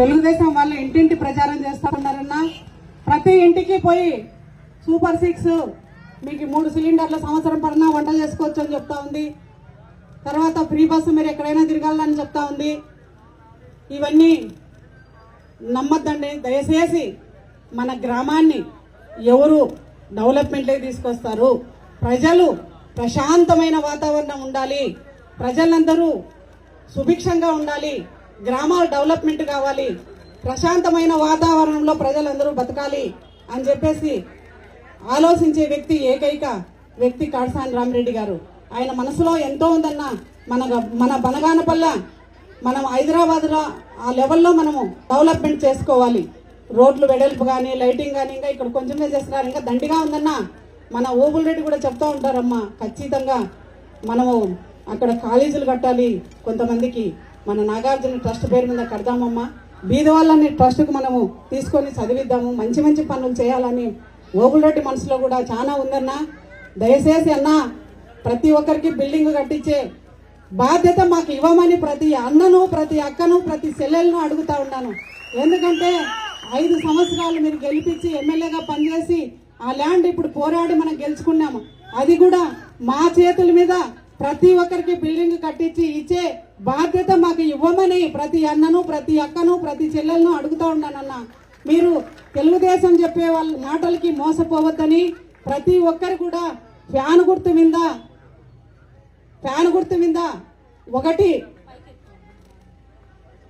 తెలుగుదేశం వాళ్ళ ఇంటింటి ప్రచారం చేస్తూ ఉన్నారన్నా ప్రతి ఇంటికి పోయి సూపర్ సిక్స్ మీకు మూడు సిలిండర్ల సంవత్సరం పడినా వంట చేసుకోవచ్చు అని చెప్తా ఉంది. తర్వాత ఫ్రీ బస్సు మీరు ఎక్కడైనా తిరగాలని చెప్తా ఉంది. ఇవన్నీ నమ్మద్దండి. దయచేసి మన గ్రామాన్ని ఎవరు డెవలప్మెంట్లోకి తీసుకొస్తారు? ప్రజలు ప్రశాంతమైన వాతావరణం ఉండాలి. ప్రజలందరూ సుభిక్షంగా ఉండాలి. గ్రామాలు డెవలప్మెంట్ కావాలి ప్రశాంతమైన వాతావరణంలో ప్రజలందరూ బతకాలి అని చెప్పేసి ఆలోచించే వ్యక్తి ఏకైక వ్యక్తి కాడసాని రామిరెడ్డి గారు. ఆయన మనసులో ఎంతో ఉందన్న మన మన బనగానపల్ల మనం హైదరాబాద్లో ఆ లెవెల్లో మనము డెవలప్మెంట్ చేసుకోవాలి. రోడ్లు వెడల్పు కానీ లైటింగ్ కానీ ఇంకా ఇక్కడ కొంచెమే చేస్తున్నారు. ఇంకా దండిగా ఉందన్న మన ఓబుల్ రెడ్డి కూడా చెప్తూ ఉంటారమ్మా. ఖచ్చితంగా మనము అక్కడ కాలేజీలు కట్టాలి కొంతమందికి. మన నాగార్జున ట్రస్ట్ పేరు మీద కడదామమ్మా. బీద వాళ్ళని ట్రస్ట్కు మనము తీసుకొని చదివిద్దాము. మంచి మంచి పనులు చేయాలని ఓగులరెడ్డి మనసులో కూడా చాలా ఉందన్నా. దయచేసి అన్నా ప్రతి ఒక్కరికి బిల్డింగ్ కట్టించే బాధ్యత మాకు ఇవ్వమని ప్రతి అన్నను ప్రతి అక్కను ప్రతి చెల్లెలను అడుగుతా ఉన్నాను. ఎందుకంటే ఐదు సంవత్సరాలు మీరు గెలిపించి ఎమ్మెల్యేగా పనిచేసి ఆ ల్యాండ్ ఇప్పుడు పోరాడి మనం గెలుచుకున్నాము. అది కూడా మా చేతుల మీద ప్రతి ఒక్కరికి బిల్డింగ్ కట్టించి ఇచ్చే బాధ్యత మాకు ఇవ్వమని ప్రతి అన్నను ప్రతి అక్కను ప్రతి చెల్లెలను అడుగుతా ఉన్నానన్న. మీరు తెలుగుదేశం చెప్పే వాళ్ళ మాటలకి మోసపోవద్దని ప్రతి ఒక్కరు కూడా ఫ్యాన్ గుర్తు మీద ఫ్యాన్ గుర్తు మీద ఒకటి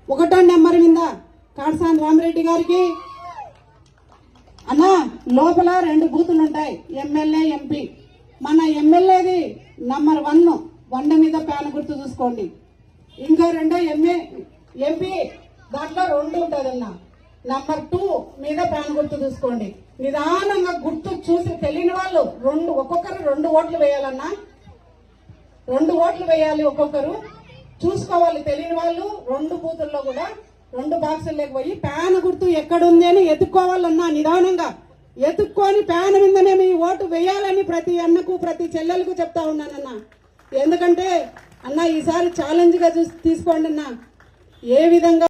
ఒకటో నెంబర్ మీద కాడసాని రామరెడ్డి గారికి అన్న లోపల రెండు బూతులు ఉంటాయి ఎమ్మెల్యే ఎంపీ. మన ఎమ్మెల్యేది నంబర్ వన్ వండ మీద ప్యాన్ గుర్తు చూసుకోండి. ఇంకా రెండో ఎంఏ ఎంపీ దాంట్లో రెండు ఉంటుందన్న. నంబర్ టూ మీద ప్యాన్ గుర్తు చూసుకోండి. నిదానంగా గుర్తు చూసి తెలియని వాళ్ళు రెండు ఒక్కొక్కరు రెండు ఓట్లు వేయాలన్నా రెండు ఓట్లు వేయాలి ఒక్కొక్కరు. చూసుకోవాలి తెలియని వాళ్ళు రెండు బూతుల్లో కూడా రెండు బాక్సుల్లోకి పోయి ప్యాన్ గుర్తు ఎక్కడుంది అని ఎత్తుక్కోవాలన్నా నిదానంగా. ఎత్తుక్కొని ప్యాన్ మీద ఓటు వేయాలని ప్రతి అన్నకు ప్రతి చెల్లెలకు చెప్తా ఉన్నానన్న ఎందుకంటే అన్న ఈసారి ఛాలెంజ్గా చూసి తీసుకోండి అన్న. ఏ విధంగా